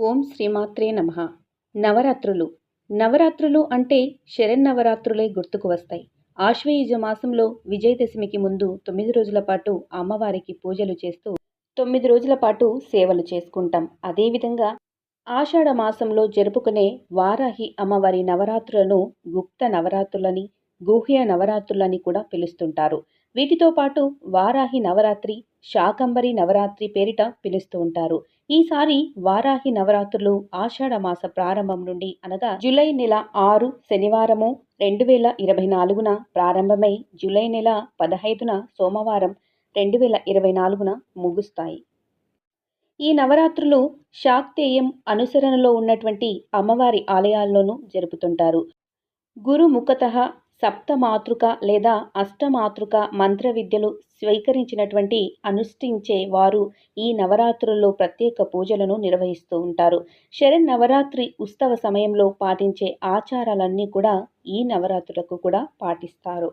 ఓం శ్రీమాత్రే నమ. నవరాత్రులు. నవరాత్రులు అంటే శరన్నవరాత్రులే గుర్తుకు వస్తాయి. ఆశ్వయుజ మాసంలో విజయదశమికి ముందు తొమ్మిది రోజుల పాటు అమ్మవారికి పూజలు చేస్తూ తొమ్మిది రోజుల పాటు సేవలు చేసుకుంటాం. అదేవిధంగా ఆషాఢ మాసంలో జరుపుకునే వారాహి అమ్మవారి నవరాత్రులను గుప్త నవరాత్రులని గుహ్య నవరాత్రులని కూడా పిలుస్తుంటారు. వీటితో పాటు వారాహి నవరాత్రి శాకంబరి నవరాత్రి పేరిట పిలుస్తూ ఉంటారు. ఈసారి వారాహి నవరాత్రులు ఆషాఢ మాస ప్రారంభం నుండి అనగా జూలై నెల ఆరు శనివారము రెండు వేల ఇరవై నాలుగున ప్రారంభమై జూలై నెల పదహైదున సోమవారం రెండు వేల ఇరవై నాలుగున ముగుస్తాయి. ఈ నవరాత్రులు శాక్తేయం అనుసరణలో ఉన్నటువంటి అమ్మవారి ఆలయాల్లోనూ జరుపుతుంటారు. గురుముఖత సప్తమాతృక లేదా అష్టమాతృక మంత్ర విద్యలు స్వీకరించినటువంటి అనుష్ఠించే వారు ఈ నవరాత్రుల్లో ప్రత్యేక పూజలను నిర్వహిస్తూ ఉంటారు. శరణ్ నవరాత్రి ఉత్సవ సమయంలో పాటించే ఆచారాలన్నీ కూడా ఈ నవరాత్రులకు కూడా పాటిస్తారు.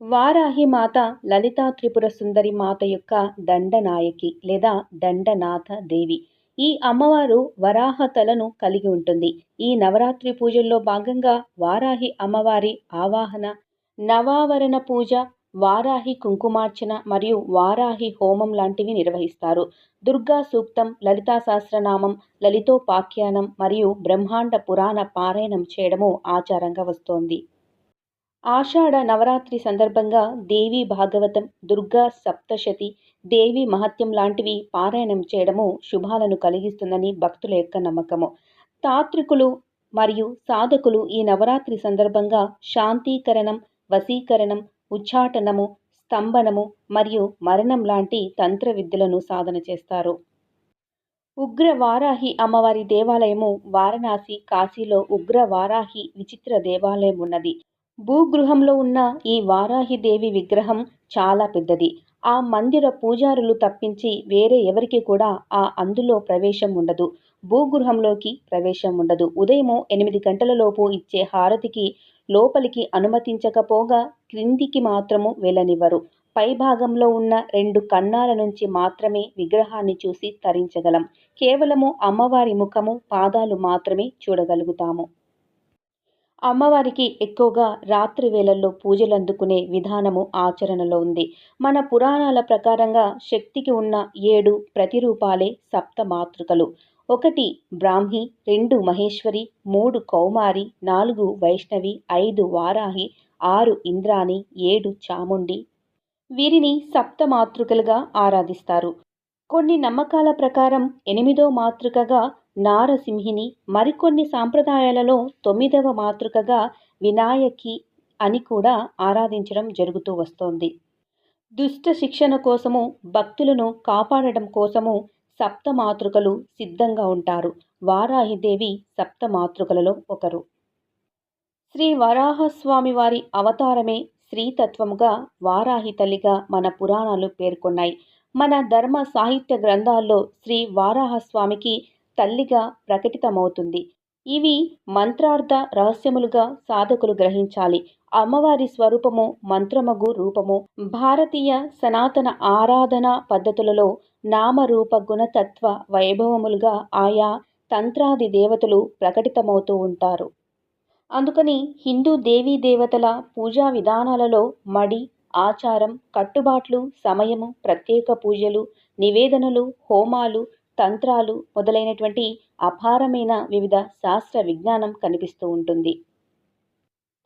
వారాహి మాత లలితా త్రిపుర సుందరి మాత యొక్క దండనాయకి లేదా దండనాథ దేవి ఈ అమ్మవారు వరాహ తలను కలిగి ఉంటుంది. ఈ నవరాత్రి పూజల్లో భాగంగా వారాహి అమ్మవారి ఆవాహన నవావరణ పూజ వారాహి కుంకుమార్చన మరియు వారాహి హోమం లాంటివి నిర్వహిస్తారు. దుర్గా సూక్తం లలితా సహస్రనామం లలితోపాఖ్యానం మరియు బ్రహ్మాండ పురాణ పారాయణం చేయడము ఆచారంగా వస్తోంది. ఆషాఢ నవరాత్రి సందర్భంగా దేవి భాగవతం దుర్గా సప్తశతి దేవి మహత్యం లాంటివి పారాయణం చేయడము శుభాలను కలిగిస్తుందని భక్తుల యొక్క నమ్మకము. తాత్రికులు మరియు సాధకులు ఈ నవరాత్రి సందర్భంగా శాంతీకరణం వశీకరణం ఉచ్చాటనము స్తంభనము మరియు మరణం లాంటి తంత్ర విద్యలను సాధన చేస్తారు. ఉగ్ర వారాహి అమ్మవారి దేవాలయము వారణాసి కాశీలో ఉగ్ర వారాహి విచిత్ర దేవాలయం ఉన్నది. భూగృహంలో ఉన్న ఈ వారాహి దేవి విగ్రహం చాలా పెద్దది. ఆ మందిర పూజారులు తప్పించి వేరే ఎవరికి కూడా ఆ అందులో ప్రవేశం ఉండదు. భూగృహంలోకి ప్రవేశం ఉండదు. ఉదయము ఎనిమిది గంటలలోపు ఇచ్చే హారతికి లోపలికి అనుమతించకపోగా క్రిందికి మాత్రము వెళ్ళనివ్వరు. పైభాగంలో ఉన్న రెండు కన్నాల నుంచి మాత్రమే విగ్రహాన్ని చూసి తరించగలం. కేవలము అమ్మవారి ముఖము పాదాలు మాత్రమే చూడగలుగుతాము. అమ్మవారికి ఎక్కువగా రాత్రి వేళల్లో పూజలు అందుకునే విధానము ఆచరణలో ఉంది. మన పురాణాల ప్రకారంగా శక్తికి ఉన్న ఏడు ప్రతిరూపాలే సప్త మాతృకలు. ఒకటి బ్రాహ్మి రెండు మహేశ్వరి మూడు కౌమారి నాలుగు వైష్ణవి ఐదు వారాహి ఆరు ఇంద్రాణి ఏడు చాముండి. వీరిని సప్త మాతృకలుగా ఆరాధిస్తారు. కొన్ని నమ్మకాల ప్రకారం ఎనిమిదో మాతృకగా నారసింహిని మరికొన్ని సాంప్రదాయాలలో తొమ్మిదవ మాతృకగా వినాయకి అని కూడా ఆరాధించడం జరుగుతూ వస్తోంది. దుష్ట శిక్షణ కోసము భక్తులను కాపాడడం కోసము సప్త మాతృకలు సిద్ధంగా ఉంటారు. వారాహిదేవి సప్త మాతృకలలో ఒకరు. శ్రీ వరాహస్వామి వారి అవతారమే శ్రీతత్వముగా వారాహి తల్లిగా మన పురాణాలు పేర్కొన్నాయి. మన ధర్మ సాహిత్య గ్రంథాల్లో శ్రీ వారాహస్వామికి తల్లిగా ప్రకటితమవుతుంది. ఇవి మంత్రార్థ రహస్యములుగా సాధకులు గ్రహించాలి. అమ్మవారి స్వరూపము మంత్రమగు రూపము. భారతీయ సనాతన ఆరాధన పద్ధతులలో నామరూప గుణతత్వ వైభవములుగా ఆయా తంత్రాది దేవతలు ప్రకటితమవుతూ ఉంటారు. అందుకని హిందూ దేవీ దేవతల పూజా విధానాలలో మడి ఆచారం కట్టుబాట్లు సమయము ప్రత్యేక పూజలు నివేదనలు హోమాలు తంత్రాలు మొదలైనటువంటి అపారమైన వివిధ శాస్త్ర విజ్ఞానం కనిపిస్తూ ఉంటుంది.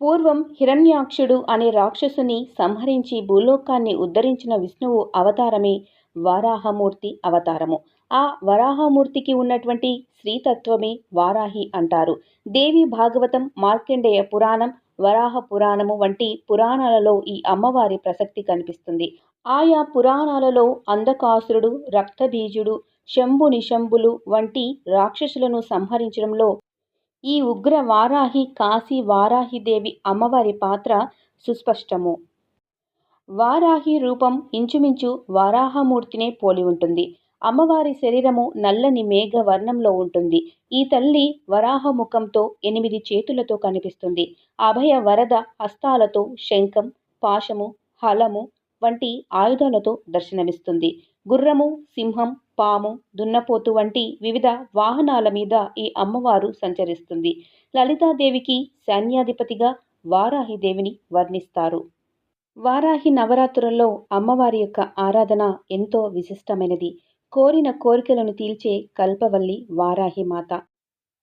పూర్వం హిరణ్యాక్షుడు అనే రాక్షసుని సంహరించి భూలోకాన్ని ఉద్ధరించిన విష్ణువు అవతారమే వారాహమూర్తి అవతారము. ఆ వరాహమూర్తికి ఉన్నటువంటి శ్రీతత్వమే వారాహి అంటారు. దేవి భాగవతం మార్కండేయ పురాణం వరాహ పురాణము వంటి పురాణాలలో ఈ అమ్మవారి ప్రసక్తి కనిపిస్తుంది. ఆయా పురాణాలలో అంధకాసురుడు రక్తబీజుడు శంభు నిశంభులు వంటి రాక్షసులను సంహరించడంలో ఈ ఉగ్ర వారాహి కాశీ వారాహిదేవి అమ్మవారి పాత్ర సుస్పష్టము. వారాహి రూపం ఇంచుమించు వారాహమూర్తినే పోలి ఉంటుంది. అమ్మవారి శరీరము నల్లని మేఘ వర్ణంలో ఉంటుంది. ఈ తల్లి వరాహముఖంతో ఎనిమిది చేతులతో కనిపిస్తుంది. అభయ వరద హస్తాలతో శంఖం పాశము హలము వంటి ఆయుధాలతో దర్శనమిస్తుంది. గుర్రము సింహం పాము దున్నపోతు వంటి వివిధ వాహనాల మీద ఈ అమ్మవారు సంచరిస్తుంది. లలితాదేవికి సైన్యాధిపతిగా వారాహిదేవిని వర్ణిస్తారు. వారాహి నవరాత్రుల్లో అమ్మవారి యొక్క ఆరాధన ఎంతో విశిష్టమైనది. కోరిన కోరికలను తీల్చే కల్పవల్లి వారాహి మాత.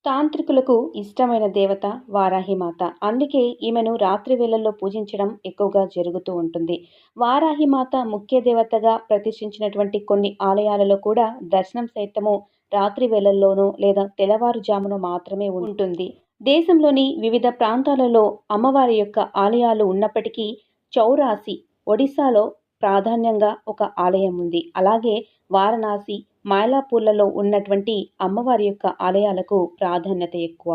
తాంత్రికులకు ఇష్టమైన దేవత వారాహిమాత. అందుకే ఈమెను రాత్రి వేళల్లో పూజించడం ఎక్కువగా జరుగుతూ ఉంటుంది. వారాహిమాత ముఖ్య దేవతగా ప్రతిష్ఠించినటువంటి కొన్ని ఆలయాలలో కూడా దర్శనం సైతము రాత్రి వేళల్లోనూ లేదా తెల్లవారుజామున మాత్రమే ఉంటుంది. దేశంలోని వివిధ ప్రాంతాలలో అమ్మవారి యొక్క ఆలయాలు ఉన్నప్పటికీ చౌరాసి ఒడిశాలో ప్రాధాన్యంగా ఒక ఆలయం ఉంది. అలాగే వారణాసి మైలాపూర్లలో ఉన్నటువంటి అమ్మవారి యొక్క ఆలయాలకు ప్రాధాన్యత ఎక్కువ.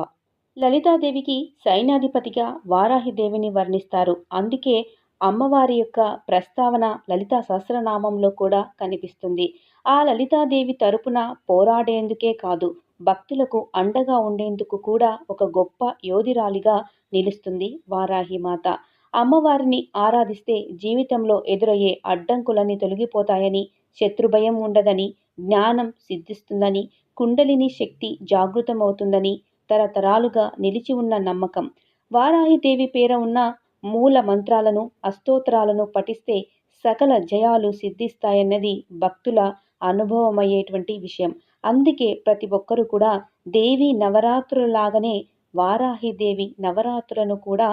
లలితాదేవికి సైన్యాధిపతిగా వారాహిదేవిని వర్ణిస్తారు. అందుకే అమ్మవారి యొక్క ప్రస్తావన లలితా సహస్రనామంలో కూడా కనిపిస్తుంది. ఆ లలితాదేవి తరపున పోరాడేందుకే కాదు భక్తులకు అండగా ఉండేందుకు కూడా ఒక గొప్ప యోధిరాలిగా నిలుస్తుంది వారాహిమాత. అమ్మవారిని ఆరాధిస్తే జీవితంలో ఎదురయ్యే అడ్డంకులన్నీ తొలగిపోతాయని శత్రుభయం ఉండదని జ్ఞానం సిద్ధిస్తుందని కుండలిని శక్తి జాగృతమవుతుందని తరతరాలుగా నిలిచి ఉన్న నమ్మకం. వారాహిదేవి పేర ఉన్న మూల మంత్రాలను అస్తోత్రాలను పఠిస్తే సకల జయాలు సిద్ధిస్తాయన్నది భక్తుల అనుభవమయ్యేటువంటి విషయం. అందుకే ప్రతి ఒక్కరూ కూడా దేవి నవరాత్రులాగానే వారాహిదేవి నవరాత్రులను కూడా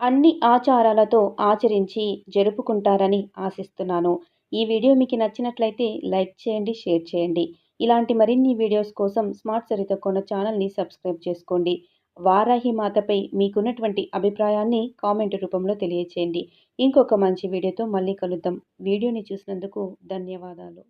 అన్ని ఆచారాలతో ఆచరించి జరుపుకుంటారని ఆశిస్తున్నాను. ఈ వీడియో మీకు నచ్చినట్లయితే లైక్ చేయండి షేర్ చేయండి. ఇలాంటి మరిన్ని వీడియోస్ కోసం స్మార్ట్ సరిత కొన్న ఛానల్ని సబ్స్క్రైబ్ చేసుకోండి. వారాహి మాతపై మీకున్నటువంటి అభిప్రాయాన్ని కామెంట్ రూపంలో తెలియచేయండి. ఇంకొక మంచి వీడియోతో మళ్ళీ కలుద్దాం. వీడియోని చూసినందుకు ధన్యవాదాలు.